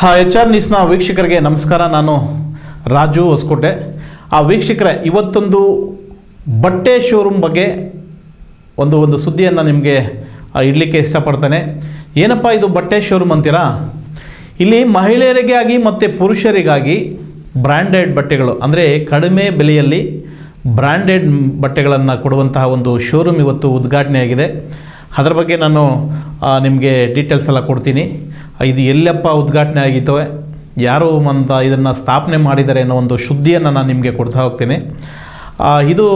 ಹಾ H R ನ್ಯೂಸ್ನ ವೀಕ್ಷಕರಿಗೆ ನಮಸ್ಕಾರ. ನಾನು ರಾಜು ಹೊಸಕೋಟೆ. ಆ ವೀಕ್ಷಕರೇ, ಇವತ್ತೊಂದು ಬಟ್ಟೆ ಶೋರೂಮ್ ಬಗ್ಗೆ ಒಂದು ಒಂದು ಸುದ್ದಿಯನ್ನು ನಿಮಗೆ ಇಡಲಿಕ್ಕೆ ಇಷ್ಟಪಡ್ತೇನೆ. ಏನಪ್ಪ ಇದು ಬಟ್ಟೆ ಶೋರೂಮ್ ಅಂತೀರಾ? ಇಲ್ಲಿ ಮಹಿಳೆಯರಿಗಾಗಿ ಮತ್ತು ಪುರುಷರಿಗಾಗಿ ಬ್ರ್ಯಾಂಡೆಡ್ ಬಟ್ಟೆಗಳು, ಅಂದರೆ ಕಡಿಮೆ ಬೆಲೆಯಲ್ಲಿ ಬ್ರ್ಯಾಂಡೆಡ್ ಬಟ್ಟೆಗಳನ್ನು ಕೊಡುವಂತಹ ಒಂದು ಶೋರೂಮ್ ಇವತ್ತು ಉದ್ಘಾಟನೆಯಾಗಿದೆ. ಅದರ ಬಗ್ಗೆ ನಾನು ನಿಮಗೆ ಡೀಟೇಲ್ಸ್ ಎಲ್ಲ ಕೊಡ್ತೀನಿ. ಇದು ಎಲ್ಲಪ್ಪ ಉದ್ಘಾಟನೆ ಆಗಿತ್ತು, ಯಾರು ಅಂತ ಇದನ್ನು ಸ್ಥಾಪನೆ ಮಾಡಿದ್ದಾರೆ ಅನ್ನೋ ಒಂದು ಶುದ್ಧಿಯನ್ನು ನಾನು ನಿಮಗೆ ಕೊಡ್ತಾ ಹೋಗ್ತೀನಿ. ಇದು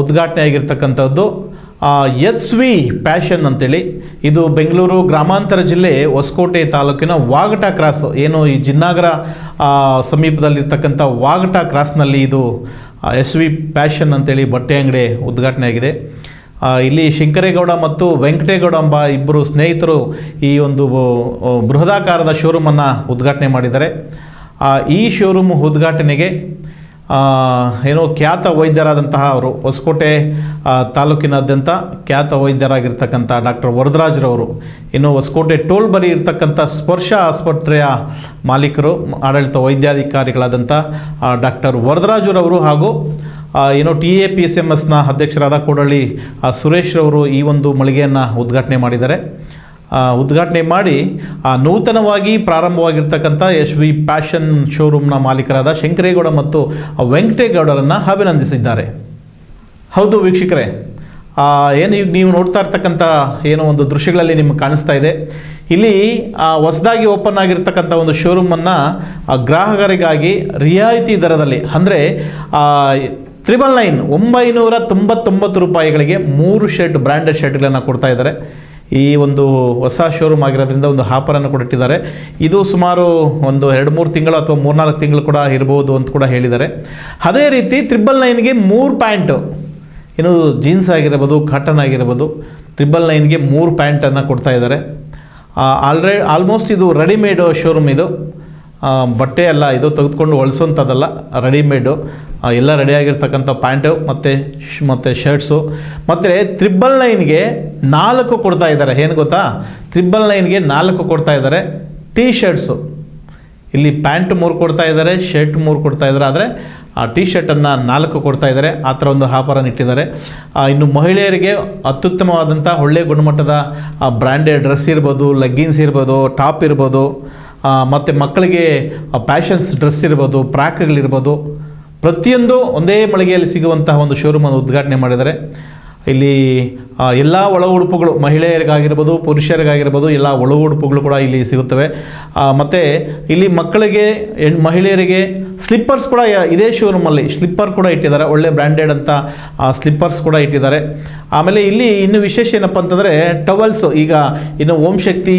ಉದ್ಘಾಟನೆ ಆಗಿರ್ತಕ್ಕಂಥದ್ದು ಎಸ್ ವಿ ಪ್ಯಾಷನ್ ಅಂತೇಳಿ. ಇದು ಬೆಂಗಳೂರು ಗ್ರಾಮಾಂತರ ಜಿಲ್ಲೆ ಹೊಸಕೋಟೆ ತಾಲೂಕಿನ ವಾಗಟ ಕ್ರಾಸ್, ಏನು ಈ ಜಿನ್ನಾಗರ ಸಮೀಪದಲ್ಲಿರ್ತಕ್ಕಂಥ ವಾಗಟ ಕ್ರಾಸ್ನಲ್ಲಿ ಇದು ಎಸ್ ವಿ ಪ್ಯಾಷನ್ ಅಂತೇಳಿ ಬಟ್ಟೆ ಅಂಗಡಿ ಉದ್ಘಾಟನೆ ಆಗಿದೆ. ಇಲ್ಲಿ ಶಂಕರೇಗೌಡ ಮತ್ತು ವೆಂಕಟೇಗೌಡ ಎಂಬ ಇಬ್ಬರು ಸ್ನೇಹಿತರು ಈ ಒಂದು ಬೃಹದಾಕಾರದ ಶೋರೂಮನ್ನು ಉದ್ಘಾಟನೆ ಮಾಡಿದ್ದಾರೆ. ಈ ಶೋರೂಮ್ ಉದ್ಘಾಟನೆಗೆ ಏನೋ ಖ್ಯಾತ ವೈದ್ಯರಾದಂತಹ ಅವರು, ಹೊಸಕೋಟೆ ತಾಲೂಕಿನಾದ್ಯಂತ ಖ್ಯಾತ ವೈದ್ಯರಾಗಿರ್ತಕ್ಕಂಥ ಡಾಕ್ಟರ್ ವರದರಾಜ್ರವರು, ಇನ್ನು ಹೊಸಕೋಟೆ ಟೋಲ್ ಬಳಿ ಇರ್ತಕ್ಕಂಥ ಸ್ಪರ್ಶ ಆಸ್ಪತ್ರೆಯ ಮಾಲೀಕರು, ಆಡಳಿತ ವೈದ್ಯಾಧಿಕಾರಿಗಳಾದಂಥ ಡಾಕ್ಟರ್ ವರದರಾಜುರವರು ಹಾಗೂ ಏನೋ T A P S M ಎಸ್ನ ಅಧ್ಯಕ್ಷರಾದ ಕೋಡಳ್ಳಿ ಆ, ಸುರೇಶ್ರವರು ಈ ಒಂದು ಮಳಿಗೆಯನ್ನು ಉದ್ಘಾಟನೆ ಮಾಡಿದ್ದಾರೆ. ಉದ್ಘಾಟನೆ ಮಾಡಿ ಆ, ನೂತನವಾಗಿ ಪ್ರಾರಂಭವಾಗಿರ್ತಕ್ಕಂಥ ಎಸ್ ವಿ ಪ್ಯಾಷನ್ ಶೋರೂಮ್ನ ಮಾಲೀಕರಾದ ಶಂಕರೇಗೌಡ ಮತ್ತು ವೆಂಕಟೇಗೌಡರನ್ನು ಅಭಿನಂದಿಸಿದ್ದಾರೆ. ಹೌದು ವೀಕ್ಷಕರೇ ಏನು ಈಗ ನೀವು ನೋಡ್ತಾ ಇರ್ತಕ್ಕಂಥ ಏನೋ ಒಂದು ದೃಶ್ಯಗಳಲ್ಲಿ ನಿಮ್ಗೆ ಕಾಣಿಸ್ತಾ ಇದೆ. ಇಲ್ಲಿ ಹೊಸದಾಗಿ ಓಪನ್ ಆಗಿರ್ತಕ್ಕಂಥ ಒಂದು ಶೋರೂಮನ್ನು ಗ್ರಾಹಕರಿಗಾಗಿ ರಿಯಾಯಿತಿ ದರದಲ್ಲಿ ಅಂದರೆ ತ್ರಿಬಲ್ ನೈನ್ ಒಂಬೈನೂರ ತೊಂಬತ್ತೊಂಬತ್ತು ರೂಪಾಯಿಗಳಿಗೆ ಮೂರು ಶರ್ಟ್ ಬ್ರ್ಯಾಂಡೆಡ್ ಶರ್ಟ್ಗಳನ್ನು ಕೊಡ್ತಾ ಇದ್ದಾರೆ. ಈ ಒಂದು ಹೊಸ ಶೋರೂಮ್ ಆಗಿರೋದ್ರಿಂದ ಒಂದು ಹಾಪರನ್ನು ಕೂಡ ಇಟ್ಟಿದ್ದಾರೆ. ಇದು ಸುಮಾರು ಒಂದು ಎರಡು ಮೂರು ತಿಂಗಳು ಅಥವಾ ಮೂರ್ನಾಲ್ಕು ತಿಂಗಳು ಕೂಡ ಇರ್ಬೋದು ಅಂತ ಕೂಡ ಹೇಳಿದ್ದಾರೆ. ಅದೇ ರೀತಿ ತ್ರಿಬಲ್ ನೈನ್ಗೆ ಮೂರು ಪ್ಯಾಂಟು ಏನು ಜೀನ್ಸ್ ಆಗಿರ್ಬೋದು ಕಾಟನ್ ಆಗಿರ್ಬೋದು ತ್ರಿಬಲ್ ನೈನ್ಗೆ ಮೂರು ಪ್ಯಾಂಟನ್ನು ಕೊಡ್ತಾ ಇದ್ದಾರೆ. ಆಲ್ರೆ ಆಲ್ಮೋಸ್ಟ್ ಇದು ರೆಡಿಮೇಡ್ ಶೋರೂಮ್ ಇದು. ಬಟ್ಟೆ ಅಲ್ಲ ಇದು ತೆಗೆದುಕೊಂಡು ಹೊಲಿಸೋಂಥದ್ದಲ್ಲ ರೆಡಿಮೇಡು. ಎಲ್ಲ ರೆಡಿಯಾಗಿರ್ತಕ್ಕಂಥ ಪ್ಯಾಂಟು ಮತ್ತು ಮತ್ತು ಶರ್ಟ್ಸು. ಮತ್ತು ತ್ರಿಬಲ್ ನೈನ್ಗೆ ನಾಲ್ಕು ಕೊಡ್ತಾ ಇದ್ದಾರೆ. ಏನು ಗೊತ್ತಾ? ತ್ರಿಬಲ್ ನೈನ್ಗೆ ನಾಲ್ಕು ಕೊಡ್ತಾ ಇದ್ದಾರೆ ಟೀ ಶರ್ಟ್ಸು ಇಲ್ಲಿ ಪ್ಯಾಂಟ್ ಮೂರು ಕೊಡ್ತಾ ಇದ್ದಾರೆ, ಶರ್ಟ್ ಮೂರು ಕೊಡ್ತಾ ಇದ್ದಾರೆ. ಆದರೆ ಆ ಟೀ ಶರ್ಟನ್ನು ನಾಲ್ಕು ಕೊಡ್ತಾ ಇದ್ದಾರೆ. ಆ ಥರ ಒಂದು ಆಫರನ್ನು ಇಟ್ಟಿದ್ದಾರೆ. ಇನ್ನು ಮಹಿಳೆಯರಿಗೆ ಅತ್ಯುತ್ತಮವಾದಂಥ ಒಳ್ಳೆಯ ಗುಣಮಟ್ಟದ ಬ್ರ್ಯಾಂಡೆಡ್ ಡ್ರೆಸ್ ಇರ್ಬೋದು ಲೆಗ್ಗಿನ್ಸ್ ಇರ್ಬೋದು, ಟಾಪ್ ಇರ್ಬೋದು. ಮತ್ತು ಮಕ್ಕಳಿಗೆ ಪ್ಯಾಷನ್ಸ್ ಡ್ರೆಸ್ ಇರ್ಬೋದು ಪ್ರಾಕ್ಗಳಿರ್ಬೋದು ಪ್ರತಿಯೊಂದು ಒಂದೇ ಮಳಿಗೆಯಲ್ಲಿ ಸಿಗುವಂತಹ ಒಂದು ಶೋರೂಮನ್ನು ಉದ್ಘಾಟನೆ ಮಾಡಿದ್ದಾರೆ. ಇಲ್ಲಿ ಎಲ್ಲ ಒಳ ಉಡುಪುಗಳು, ಮಹಿಳೆಯರಿಗಾಗಿರ್ಬೋದು, ಪುರುಷರಿಗಾಗಿರ್ಬೋದು, ಎಲ್ಲ ಒಳ ಉಡುಪುಗಳು ಕೂಡ ಇಲ್ಲಿ ಸಿಗುತ್ತವೆ. ಮತ್ತು ಇಲ್ಲಿ ಮಕ್ಕಳಿಗೆ, ಹೆಣ್, ಮಹಿಳೆಯರಿಗೆ ಸ್ಲಿಪ್ಪರ್ಸ್ ಕೂಡ ಇದೇ ಶೋರೂಮಲ್ಲಿ ಸ್ಲಿಪ್ಪರ್ ಕೂಡ ಇಟ್ಟಿದ್ದಾರೆ. ಒಳ್ಳೆ ಬ್ರ್ಯಾಂಡೆಡ್ ಅಂತ ಸ್ಲಿಪ್ಪರ್ಸ್ ಕೂಡ ಇಟ್ಟಿದ್ದಾರೆ. ಆಮೇಲೆ ಇಲ್ಲಿ ಇನ್ನು ವಿಶೇಷ ಏನಪ್ಪ ಅಂತಂದರೆ ಟವಲ್ಸು ಈಗ ಇನ್ನು ಓಂ ಶಕ್ತಿ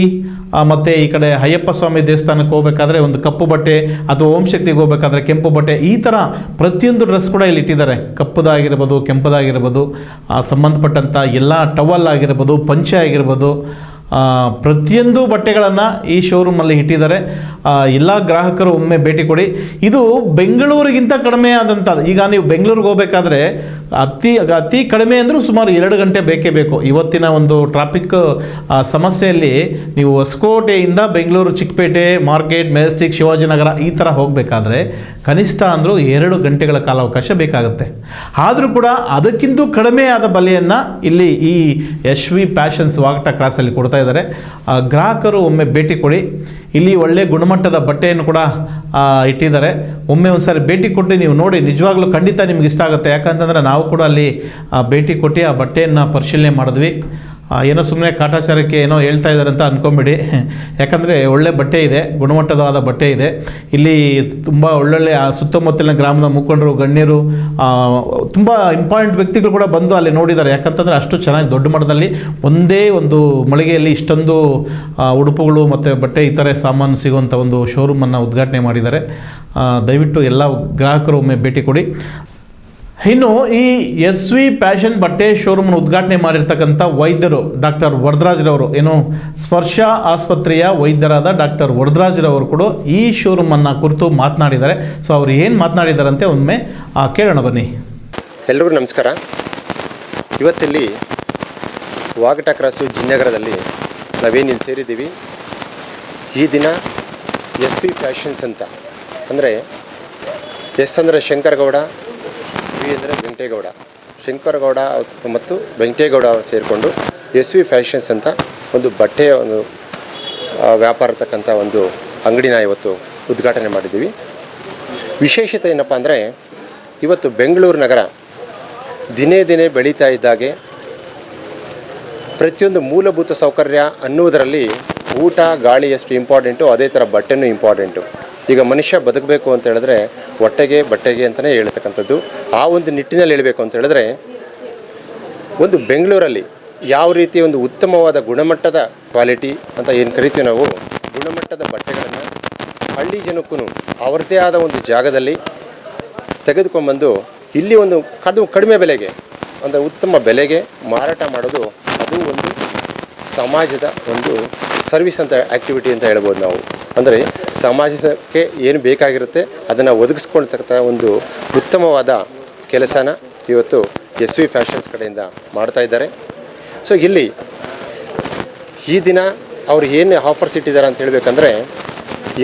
ಮತ್ತು ಈ ಕಡೆ ಅಯ್ಯಪ್ಪ ಸ್ವಾಮಿ ದೇವಸ್ಥಾನಕ್ಕೆ ಹೋಗ್ಬೇಕಾದ್ರೆ ಒಂದು ಕಪ್ಪು ಬಟ್ಟೆ, ಅಥವಾ ಓಂ ಶಕ್ತಿಗೆ ಹೋಗ್ಬೇಕಾದ್ರೆ ಕೆಂಪು ಬಟ್ಟೆ, ಈ ಥರ ಪ್ರತಿಯೊಂದು ಡ್ರೆಸ್ ಕೂಡ ಇಲ್ಲಿ ಇಟ್ಟಿದ್ದಾರೆ. ಕಪ್ಪುದಾಗಿರ್ಬೋದು, ಕೆಂಪದಾಗಿರ್ಬೋದು ಸಂಬಂಧಪಟ್ಟಂಥ ಎಲ್ಲ ಟವಲ್ ಆಗಿರ್ಬೋದು, ಪಂಚೆ ಆಗಿರ್ಬೋದು ಪ್ರತಿಯೊಂದು ಬಟ್ಟೆಗಳನ್ನು ಈ ಶೋರೂಮಲ್ಲಿ ಇಟ್ಟಿದ್ದಾರೆ. ಎಲ್ಲ ಗ್ರಾಹಕರು ಒಮ್ಮೆ ಭೇಟಿ ಕೊಡಿ. ಇದು ಬೆಂಗಳೂರಿಗಿಂತ ಕಡಿಮೆ ಆದಂಥದ್ದು ಈಗ ನೀವು ಬೆಂಗಳೂರಿಗೆ ಹೋಗಬೇಕಾದ್ರೆ ಅತಿ ಅತಿ ಕಡಿಮೆ ಅಂದರೂ ಸುಮಾರು ಎರಡು ಗಂಟೆ ಬೇಕೇ ಬೇಕು. ಇವತ್ತಿನ ಒಂದು ಟ್ರಾಫಿಕ್ ಸಮಸ್ಯೆಯಲ್ಲಿ ನೀವು ಹೊಸಕೋಟೆಯಿಂದ ಬೆಂಗಳೂರು, ಚಿಕ್ಕಪೇಟೆ, ಮಾರ್ಕೆಟ್ ಮೆಜೆಸ್ಟಿಕ್ ಶಿವಾಜಿನಗರ ಈ ಥರ ಹೋಗಬೇಕಾದ್ರೆ ಕನಿಷ್ಠ ಅಂದರೂ ಎರಡು ಗಂಟೆಗಳ ಕಾಲಾವಕಾಶ ಬೇಕಾಗುತ್ತೆ. ಆದರೂ ಕೂಡ ಅದಕ್ಕಿಂತ ಕಡಿಮೆ ಆದ ಬೆಲೆಯನ್ನು ಇಲ್ಲಿ ಈ ಎಸ್ ವಿ ಪ್ಯಾಷನ್ಸ್ ವಾಗಟ ಕ್ರಾಸಲ್ಲಿ ಕೊಡ್ತಾ ಇದ್ದಾರೆ. ಗ್ರಾಹಕರು ಒಮ್ಮೆ ಭೇಟಿ ಕೊಡಿ. ಇಲ್ಲಿ ಒಳ್ಳೆ ಗುಣಮಟ್ಟದ ಬಟ್ಟೆಯನ್ನು ಕೂಡ ಇಟ್ಟಿದ್ದಾರೆ. ಒಮ್ಮೆ ಒಂದು ಸಾರಿ ಭೇಟಿ ಕೊಟ್ಟು ನೀವು ನೋಡಿ, ನಿಜವಾಗ್ಲೂ ಖಂಡಿತ ನಿಮ್ಗೆ ಇಷ್ಟ ಆಗುತ್ತೆ. ಯಾಕಂತಂದರೆ ನಾವು ಕೂಡ ಅಲ್ಲಿ ಭೇಟಿ ಕೊಟ್ಟು ಆ ಬಟ್ಟೆಯನ್ನು ಪರಿಶೀಲನೆ ಮಾಡಿದ್ವಿ. ಏನೋ ಸುಮ್ಮನೆ ಕಾಟಾಚಾರಕ್ಕೆ ಏನೋ ಹೇಳ್ತಾ ಇದ್ದಾರೆ ಅಂತ ಅಂದ್ಕೊಂಬಿಡಿ ಯಾಕಂದರೆ ಒಳ್ಳೆ ಬಟ್ಟೆ ಇದೆ ಗುಣಮಟ್ಟದವಾದ ಬಟ್ಟೆ ಇದೆ. ಇಲ್ಲಿ ತುಂಬ ಒಳ್ಳೊಳ್ಳೆ ಸುತ್ತಮುತ್ತಲಿನ ಗ್ರಾಮದ ಮುಖಂಡರು, ಗಣ್ಯರು ತುಂಬ ಇಂಪಾರ್ಟೆಂಟ್ ವ್ಯಕ್ತಿಗಳು ಕೂಡ ಬಂದು ಅಲ್ಲಿ ನೋಡಿದ್ದಾರೆ. ಯಾಕಂತಂದರೆ ಅಷ್ಟು ಚೆನ್ನಾಗಿ ದೊಡ್ಡ ಮಟ್ಟದಲ್ಲಿ ಒಂದೇ ಒಂದು ಮಳಿಗೆಯಲ್ಲಿ ಇಷ್ಟೊಂದು ಉಡುಪುಗಳು ಮತ್ತು ಬಟ್ಟೆ ಇತರೆ ಸಾಮಾನು ಸಿಗುವಂಥ ಒಂದು ಶೋರೂಮನ್ನು ಉದ್ಘಾಟನೆ ಮಾಡಿದ್ದಾರೆ. ದಯವಿಟ್ಟು ಎಲ್ಲ ಗ್ರಾಹಕರು ಒಮ್ಮೆ ಭೇಟಿ ಕೊಡಿ. ಇನ್ನು ಈ ಎಸ್ ವಿ ಪ್ಯಾಷನ್ ಬಟ್ಟೆ ಶೋರೂಮ್ನ ಉದ್ಘಾಟನೆ ಮಾಡಿರ್ತಕ್ಕಂಥ ವೈದ್ಯರು ಡಾಕ್ಟರ್ ವರದರಾಜ್ರವರು ಏನು ಸ್ಪರ್ಶ ಆಸ್ಪತ್ರೆಯ ವೈದ್ಯರಾದ ಡಾಕ್ಟರ್ ವರದರಾಜ್ರವರು ಕೂಡ ಈ ಶೋರೂಮನ್ನು ಕುರಿತು ಮಾತನಾಡಿದ್ದಾರೆ. ಸೊ ಅವರು ಏನು ಮಾತನಾಡಿದಾರಂತೆ ಒಮ್ಮೆ ಆ, ಕೇಳೋಣ ಬನ್ನಿ. ಎಲ್ರಿಗೂ ನಮಸ್ಕಾರ. ಇವತ್ತಿಲ್ಲಿ ವಾಗಟ ಕ್ರಾಸು ಜಿನ್ನಗರದಲ್ಲಿ ನಾವೇನಿಲ್ಲಿ ಸೇರಿದ್ದೀವಿ. ಈ ದಿನ ಎಸ್ ವಿ ಫ್ಯಾಷನ್ಸ್ ಅಂತ. ಅಂದರೆ ಎಸ್ ಅಂದರೆ ಶಂಕರಗೌಡ ವಿ ಅಂದರೆ ವೆಂಕಟೇಗೌಡ ಶಂಕರಗೌಡ ಮತ್ತು ವೆಂಕಟೇಗೌಡ ಅವರು ಸೇರಿಕೊಂಡು ಎಸ್ ವಿ ಫ್ಯಾಷನ್ಸ್ ಅಂತ ಒಂದು ಬಟ್ಟೆಯ ಒಂದು ವ್ಯಾಪಾರ ಇರ್ತಕ್ಕಂಥ ಒಂದು ಅಂಗಡಿನ ಇವತ್ತು ಉದ್ಘಾಟನೆ ಮಾಡಿದ್ದೀವಿ. ವಿಶೇಷತೆ ಏನಪ್ಪ ಅಂದರೆ ಇವತ್ತು ಬೆಂಗಳೂರು ನಗರ ದಿನೇ ದಿನೇ ಬೆಳೀತಾ ಇದ್ದಾಗೆ ಪ್ರತಿಯೊಂದು ಮೂಲಭೂತ ಸೌಕರ್ಯ ಅನ್ನುವುದರಲ್ಲಿ ಊಟ, ಗಾಳಿ ಎಷ್ಟು ಇಂಪಾರ್ಟೆಂಟು ಅದೇ ಥರ ಬಟ್ಟೆನೂ ಇಂಪಾರ್ಟೆಂಟು ಈಗ ಮನುಷ್ಯ ಬದುಕಬೇಕು ಅಂತ ಹೇಳಿದ್ರೆ ಹೊಟ್ಟೆಗೆ, ಬಟ್ಟೆಗೆ ಅಂತಲೇ ಹೇಳ್ತಕ್ಕಂಥದ್ದು. ಆ ಒಂದು ನಿಟ್ಟಿನಲ್ಲಿ ಹೇಳಬೇಕು ಅಂತ ಹೇಳಿದ್ರೆ ಒಂದು ಬೆಂಗಳೂರಲ್ಲಿ ಯಾವ ರೀತಿ ಒಂದು ಉತ್ತಮವಾದ ಗುಣಮಟ್ಟದ ಕ್ವಾಲಿಟಿ ಅಂತ ಏನು ಕರಿತೀವಿ ನಾವು, ಗುಣಮಟ್ಟದ ಬಟ್ಟೆಗಳನ್ನು ಹಳ್ಳಿ ಜನಕ್ಕೂ ಅವ್ರದ್ದೇ ಆದ ಒಂದು ಜಾಗದಲ್ಲಿ ತೆಗೆದುಕೊಂಡ್ಬಂದು ಇಲ್ಲಿ ಒಂದು ಕಡು, ಕಡಿಮೆ ಬೆಲೆಗೆ, ಅಂದರೆ ಉತ್ತಮ ಬೆಲೆಗೆ ಮಾರಾಟ ಮಾಡೋದು ಅದು ಒಂದು ಸಮಾಜದ ಒಂದು ಸರ್ವಿಸ್ ಅಂತ ಆ್ಯಕ್ಟಿವಿಟಿ ಅಂತ ಹೇಳ್ಬೋದು ನಾವು. ಅಂದರೆ ಸಮಾಜಕ್ಕೆ ಏನು ಬೇಕಾಗಿರುತ್ತೆ ಅದನ್ನು ಒದಗಿಸ್ಕೊಳ್ತಕ್ಕಂಥ ಒಂದು ಉತ್ತಮವಾದ ಕೆಲಸನ ಇವತ್ತು ಎಸ್ ವಿ ಫ್ಯಾಷನ್ಸ್ ಕಡೆಯಿಂದ ಮಾಡ್ತಾ ಇದ್ದಾರೆ. ಸೊ ಇಲ್ಲಿ ಈ ದಿನ ಅವ್ರು ಏನು ಆಫರ್ಸ್ ಇಟ್ಟಿದ್ದಾರೆ ಅಂತ ಹೇಳಬೇಕಂದ್ರೆ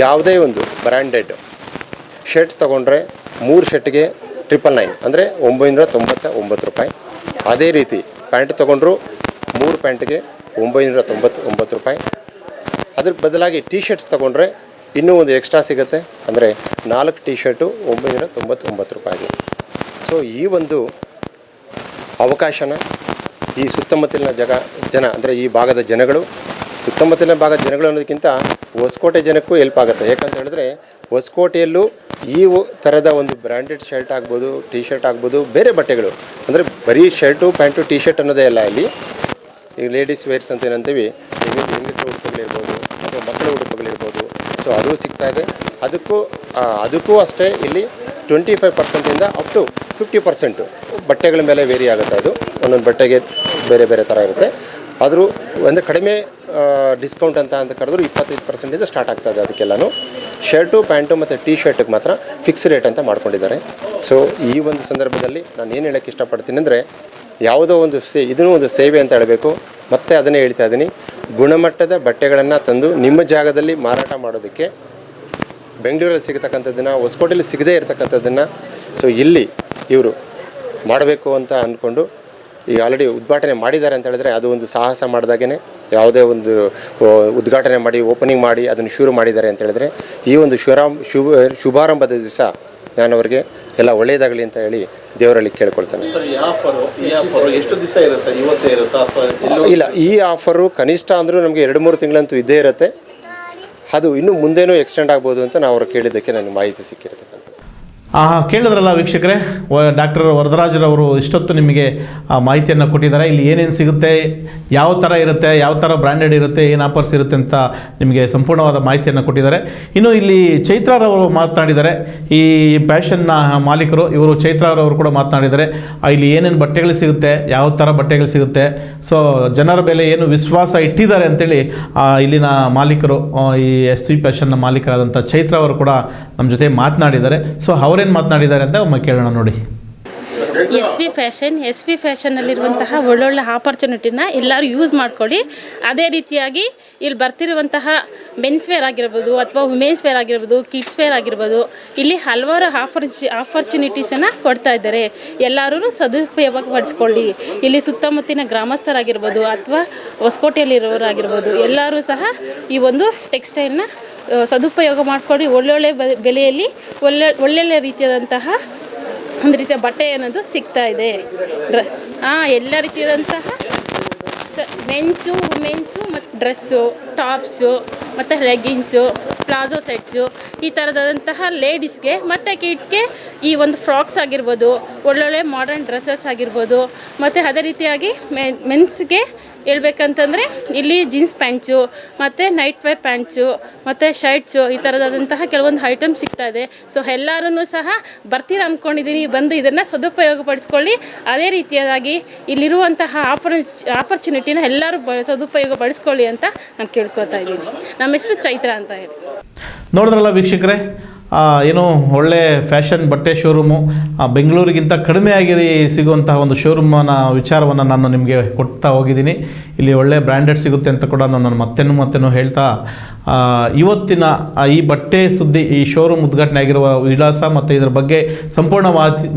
ಯಾವುದೇ ಒಂದು ಬ್ರ್ಯಾಂಡೆಡ್ ಶರ್ಟ್ಸ್ ತೊಗೊಂಡ್ರೆ ಮೂರು ಶರ್ಟ್ಗೆ ಟ್ರಿಪಲ್ ನೈನ್ ಅಂದರೆ ಒಂಬೈನೂರ ತೊಂಬತ್ತ ಒಂಬತ್ತು ರೂಪಾಯಿ. ಅದೇ ರೀತಿ ಪ್ಯಾಂಟ್ ತೊಗೊಂಡ್ರು ಮೂರು ಪ್ಯಾಂಟ್ಗೆ ಒಂಬೈನೂರ ತೊಂಬತ್ತು ಒಂಬತ್ತು ರೂಪಾಯಿ. ಅದ್ರ ಬದಲಾಗಿ ಟಿ ಶರ್ಟ್ಸ್ ತೊಗೊಂಡ್ರೆ ಇನ್ನೂ ಒಂದು ಎಕ್ಸ್ಟ್ರಾ ಸಿಗುತ್ತೆ. ಅಂದರೆ ನಾಲ್ಕು ಟಿ ಶರ್ಟು ಒಂಬೈನೂರ ತೊಂಬತ್ತೊಂಬತ್ತು ರೂಪಾಯಿಗೆ. ಸೊ ಈ ಒಂದು ಅವಕಾಶನ ಈ ಸುತ್ತಮುತ್ತಲಿನ ಜಗ, ಜನ, ಅಂದರೆ ಈ ಭಾಗದ ಜನಗಳು, ಸುತ್ತಮುತ್ತಲಿನ ಭಾಗದ ಜನಗಳು ಅನ್ನೋದಕ್ಕಿಂತ ಹೊಸಕೋಟೆ ಜನಕ್ಕೂ ಹೆಲ್ಪ್ ಆಗುತ್ತೆ. ಯಾಕಂತ ಹೇಳಿದ್ರೆ ಹೊಸಕೋಟೆಯಲ್ಲೂ ಈ ಥರದ ಒಂದು ಬ್ರ್ಯಾಂಡೆಡ್ ಶರ್ಟ್ ಆಗ್ಬೋದು ಟಿ ಶರ್ಟ್ ಆಗ್ಬೋದು, ಬೇರೆ ಬಟ್ಟೆಗಳು. ಅಂದರೆ ಬರೀ ಶರ್ಟು ಪ್ಯಾಂಟು ಟಿ ಶರ್ಟ್ ಅನ್ನೋದೇ ಅಲ್ಲ ಇಲ್ಲಿ. ಈಗ ಲೇಡೀಸ್ ವೇರ್ಸ್ ಅಂತ ಏನಂತೀವಿ, ಹೆಂಗ ಹೆಂಗಸರ ಉಡುಪುಗಳಿರ್ಬೋದು ಅಥವಾ ಮಕ್ಕಳ ಉಡುಪುಗಳಿರ್ಬೋದು ಸೊ ಅದು ಸಿಗ್ತಾ ಇದೆ. ಅದಕ್ಕೂ ಅದಕ್ಕೂ ಅಷ್ಟೇ ಇಲ್ಲಿ ಟ್ವೆಂಟಿ ಫೈವ್ ಪರ್ಸೆಂಟಿಂದ ಅಪ್ ಟು ಫಿಫ್ಟಿ ಪರ್ಸೆಂಟು ಬಟ್ಟೆಗಳ ಮೇಲೆ ವೇರಿ ಆಗುತ್ತೆ ಅದು. ಒಂದೊಂದು ಬಟ್ಟೆಗೆ ಬೇರೆ ಬೇರೆ ಥರ ಇರುತ್ತೆ. ಆದರೂ ಅಂದರೆ ಕಡಿಮೆ ಡಿಸ್ಕೌಂಟ್ ಅಂತ ಅಂತ ಕರೆದ್ರು ಇಪ್ಪತ್ತೈದು ಪರ್ಸೆಂಟಿಂದ ಸ್ಟಾರ್ಟ್ ಆಗ್ತದೆ ಅದಕ್ಕೆಲ್ಲನೂ. ಶರ್ಟು ಪ್ಯಾಂಟು ಮತ್ತು ಟೀ ಶರ್ಟಿಗೆ ಮಾತ್ರ ಫಿಕ್ಸ್ ರೇಟ್ ಅಂತ ಮಾಡ್ಕೊಂಡಿದ್ದಾರೆ. ಸೊ ಈ ಒಂದು ಸಂದರ್ಭದಲ್ಲಿ ನಾನು ಏನು ಹೇಳೋಕ್ಕೆ ಇಷ್ಟಪಡ್ತೀನಿ ಅಂದರೆ ಯಾವುದೋ ಒಂದು ಸೇ ಇದೂ ಒಂದು ಸೇವೆ ಅಂತ ಹೇಳಬೇಕು. ಮತ್ತೆ ಅದನ್ನೇ ಹೇಳ್ತಾ ಇದ್ದೀನಿ. ಗುಣಮಟ್ಟದ ಬಟ್ಟೆಗಳನ್ನು ತಂದು ನಿಮ್ಮ ಜಾಗದಲ್ಲಿ ಮಾರಾಟ ಮಾಡೋದಕ್ಕೆ ಬೆಂಗಳೂರಲ್ಲಿ ಸಿಗತಕ್ಕಂಥದ್ದನ್ನು ಹೊಸಕೋಟೆಯಲ್ಲಿ ಸಿಗದೇ ಇರತಕ್ಕಂಥದ್ದನ್ನು ಸೊ ಇಲ್ಲಿ ಇವರು ಮಾಡಬೇಕು ಅಂತ ಅಂದ್ಕೊಂಡು ಈಗ ಆಲ್ರೆಡಿ ಉದ್ಘಾಟನೆ ಮಾಡಿದ್ದಾರೆ ಅಂತ ಹೇಳಿದ್ರೆ ಅದು ಒಂದು ಸಾಹಸ ಮಾಡಿದಾಗೇ ಯಾವುದೇ ಒಂದು ಉದ್ಘಾಟನೆ ಮಾಡಿ ಓಪನಿಂಗ್ ಮಾಡಿ ಅದನ್ನು ಶುರು ಮಾಡಿದ್ದಾರೆ ಅಂತ ಹೇಳಿದ್ರೆ ಈ ಒಂದು ಶುಭ, ಶುಭಾರಂಭದ ದಿವಸ ನಾನು ಅವರಿಗೆ ಎಲ್ಲ ಒಳ್ಳೆಯದಾಗಲಿ ಅಂತ ಹೇಳಿ ದೇವರಲ್ಲಿ ಕೇಳ್ಕೊಳ್ತಾನೆ. ಇಲ್ಲ ಈ ಆಫರು ಕನಿಷ್ಠ ಅಂದರೂ ನಮಗೆ ಎರಡು ಮೂರು ತಿಂಗಳಂತೂ ಇದ್ದೇ ಇರುತ್ತೆ. ಅದು ಇನ್ನೂ ಮುಂದೇನೂ ಎಕ್ಸ್ಟೆಂಡ್ ಆಗ್ಬೋದು ಅಂತ ನಾವು ಅವ್ರು ಕೇಳಿದ್ದಕ್ಕೆ ನನಗೆ ಮಾಹಿತಿ ಸಿಕ್ಕಿರುತ್ತೆ. ಕೇಳಿದ್ರಲ್ಲ ವೀಕ್ಷಕರೇ ಡಾಕ್ಟರ್ ವರದರಾಜರವರು ಇಷ್ಟೊತ್ತು ನಿಮಗೆ, ಆ, ಮಾಹಿತಿಯನ್ನು ಕೊಟ್ಟಿದ್ದಾರೆ. ಇಲ್ಲಿ ಏನೇನು ಸಿಗುತ್ತೆ, ಯಾವ ಥರ ಇರುತ್ತೆ, ಯಾವ ಥರ ಬ್ರ್ಯಾಂಡೆಡ್ ಇರುತ್ತೆ, ಏನು ಆಫರ್ಸ್ ಇರುತ್ತೆ ಅಂತ ನಿಮಗೆ ಸಂಪೂರ್ಣವಾದ ಮಾಹಿತಿಯನ್ನು ಕೊಟ್ಟಿದ್ದಾರೆ. ಇನ್ನು ಇಲ್ಲಿ ಚೈತ್ರಾರವರು ಮಾತನಾಡಿದ್ದಾರೆ. ಈ ಫ್ಯಾಷನ್ನ ಮಾಲೀಕರು, ಇವರು ಚೈತ್ರಾರವರು ಕೂಡ ಮಾತನಾಡಿದ್ದಾರೆ. ಇಲ್ಲಿ ಏನೇನು ಬಟ್ಟೆಗಳು ಸಿಗುತ್ತೆ, ಯಾವ ಥರ ಬಟ್ಟೆಗಳು ಸಿಗುತ್ತೆ. ಸೊ ಜನರ ಮೇಲೆ ಏನು ವಿಶ್ವಾಸ ಇಟ್ಟಿದ್ದಾರೆ ಅಂತೇಳಿ ಇಲ್ಲಿನ ಮಾಲೀಕರು ಈ ಎಸ್ ವಿ ಫ್ಯಾಷನ್ನ ಮಾಲೀಕರಾದಂಥ ಚೈತ್ರ ಅವರು ಕೂಡ ನಮ್ಮ ಜೊತೆ ಮಾತನಾಡಿದ್ದಾರೆ. ಸೊ ಅವರೇನು ಮಾತನಾಡಿದ್ದಾರೆ ಅಂತ ಒಮ್ಮೆ ಕೇಳೋಣ ನೋಡಿ. S V fashion S V ಫ್ಯಾಷನಲ್ಲಿರುವಂತಹ ಒಳ್ಳೊಳ್ಳೆ ಆಪರ್ಚುನಿಟಿನ ಎಲ್ಲರೂ ಯೂಸ್ ಮಾಡ್ಕೊಳ್ಳಿ. ಅದೇ ರೀತಿಯಾಗಿ ಇಲ್ಲಿ ಬರ್ತಿರುವಂತಹ ಮೆನ್ಸ್ ವೇರ್ ಆಗಿರ್ಬೋದು ಅಥವಾ ವುಮೆನ್ಸ್ ವೇರ್ ಆಗಿರ್ಬೋದು ಕಿಡ್ಸ್ ವೇರ್ ಆಗಿರ್ಬೋದು, ಇಲ್ಲಿ ಹಲವಾರು ಆಫರ್ ಆಪರ್ಚುನಿಟೀಸನ್ನು ಕೊಡ್ತಾ ಇದ್ದಾರೆ. ಎಲ್ಲರೂ ಸದುಪಯೋಗ ಪಡಿಸ್ಕೊಳ್ಳಿ ಇಲ್ಲಿ ಸುತ್ತಮುತ್ತಿನ ಗ್ರಾಮಸ್ಥರಾಗಿರ್ಬೋದು ಅಥವಾ ಹೊಸಕೋಟೆಯಲ್ಲಿರೋರಾಗಿರ್ಬೋದು, ಎಲ್ಲರೂ ಸಹ ಈ ಒಂದು ಟೆಕ್ಸ್ಟೈಲ್ನ ಸದುಪಯೋಗ ಮಾಡಿಕೊಂಡು ಒಳ್ಳೊಳ್ಳೆ ಬೆಲೆಯಲ್ಲಿ ಒಳ್ಳೆ, ಒಳ್ಳೊಳ್ಳೆ ರೀತಿಯಾದಂತಹ ಒಂದು ರೀತಿಯ ಬಟ್ಟೆ ಅನ್ನೋದು ಸಿಗ್ತಾ ಇದೆ. ಹಾಂ ಎಲ್ಲ ರೀತಿಯಾದಂತಹ ಸ, ಮೆನ್ಸು, ವುಮೆನ್ಸು ಮತ್ತು ಡ್ರೆಸ್ಸು, ಟಾಪ್ಸು, ಮತ್ತು ಲೆಗ್ಗಿನ್ಸು, ಪ್ಲಾಜೋ ಸೆಟ್ಸು, ಈ ಥರದಾದಂತಹ ಲೇಡೀಸ್ಗೆ ಮತ್ತು ಕಿಡ್ಸ್ಗೆ ಈ ಒಂದು ಫ್ರಾಕ್ಸ್ ಆಗಿರ್ಬೋದು, ಒಳ್ಳೊಳ್ಳೆ ಮಾಡರ್ನ್ ಡ್ರೆಸ್ಸಸ್ ಆಗಿರ್ಬೋದು, ಮತ್ತು ಅದೇ ರೀತಿಯಾಗಿ ಮೆನ್ ಮೆನ್ಸ್ಗೆ ಹೇಳ್ಬೇಕಂತಂದರೆ ಇಲ್ಲಿ ಜೀನ್ಸ್ ಪ್ಯಾಂಟ್ಸು ಮತ್ತು ನೈಟ್ ವೇರ್ ಪ್ಯಾಂಟ್ಸು ಮತ್ತು ಶರ್ಟ್ಸು ಈ ಥರದಾದಂತಹ ಕೆಲವೊಂದು ಐಟಮ್ ಸಿಗ್ತಾ ಇದೆ. ಸೊ ಎಲ್ಲರೂ ಸಹ ಬರ್ತೀರಾ ಅಂದ್ಕೊಂಡಿದ್ದೀನಿ ಬಂದು ಇದನ್ನು ಸದುಪಯೋಗ ಪಡಿಸ್ಕೊಳ್ಳಿ ಅದೇ ರೀತಿಯಾಗಿ ಇಲ್ಲಿರುವಂತಹ ಆಪರ್, ಆಪರ್ಚುನಿಟಿನ ಎಲ್ಲರೂ ಬ ಸದುಪಯೋಗ ಪಡಿಸ್ಕೊಳ್ಳಿ ಅಂತ ನಾನು ಕೇಳ್ಕೊತಾ ಇದ್ದೀನಿ. ನಮ್ಮ ಹೆಸರು ಚೈತ್ರ ಅಂತ ಹೇಳಿ. ನೋಡಿದ್ರಲ್ಲ ವೀಕ್ಷಕರೇ ಏನು ಒಳ್ಳೆ ಫ್ಯಾಷನ್ ಬಟ್ಟೆ ಶೋರೂಮು. ಬೆಂಗಳೂರಿಗಿಂತ ಕಡಿಮೆ ಆಗಿರಿ ಸಿಗುವಂತಹ ಒಂದು ಶೋರೂಮನ ವಿಚಾರವನ್ನು ನಾನು ನಿಮಗೆ ಕೊಡ್ತಾ ಹೋಗಿದ್ದೀನಿ. ಇಲ್ಲಿ ಒಳ್ಳೆ ಬ್ರ್ಯಾಂಡೆಡ್ ಸಿಗುತ್ತೆ ಅಂತ ಕೂಡ ನಾನು ಮತ್ತೇನು ಮತ್ತೇನು ಹೇಳ್ತಾ ಇವತ್ತಿನ ಈ ಬಟ್ಟೆ ಸುದ್ದಿ, ಈ ಶೋರೂಮ್ ಉದ್ಘಾಟನೆ ಆಗಿರುವ ವಿಳಾಸ ಮತ್ತು ಇದರ ಬಗ್ಗೆ ಸಂಪೂರ್ಣ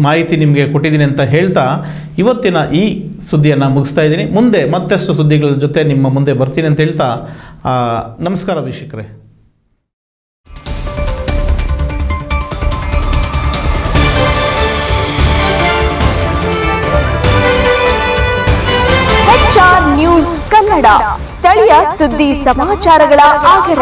ಮಾಹಿತಿ ನಿಮಗೆ ಕೊಟ್ಟಿದ್ದೀನಿ ಅಂತ ಹೇಳ್ತಾ, ಇವತ್ತಿನ ಈ ಸುದ್ದಿಯನ್ನು ಮುಗಿಸ್ತಾ ಇದ್ದೀನಿ. ಮುಂದೆ ಮತ್ತಷ್ಟು ಸುದ್ದಿಗಳ ಜೊತೆ ನಿಮ್ಮ ಮುಂದೆ ಬರ್ತೀನಿ ಅಂತ ಹೇಳ್ತಾ ನಮಸ್ಕಾರ ವೀಕ್ಷಕರೇ. ನ್ಯೂಸ್ ಕನ್ನಡ ಸ್ಥಳೀಯ ಸುದ್ದಿ ಸಮಾಚಾರಗಳ ಆಗರ.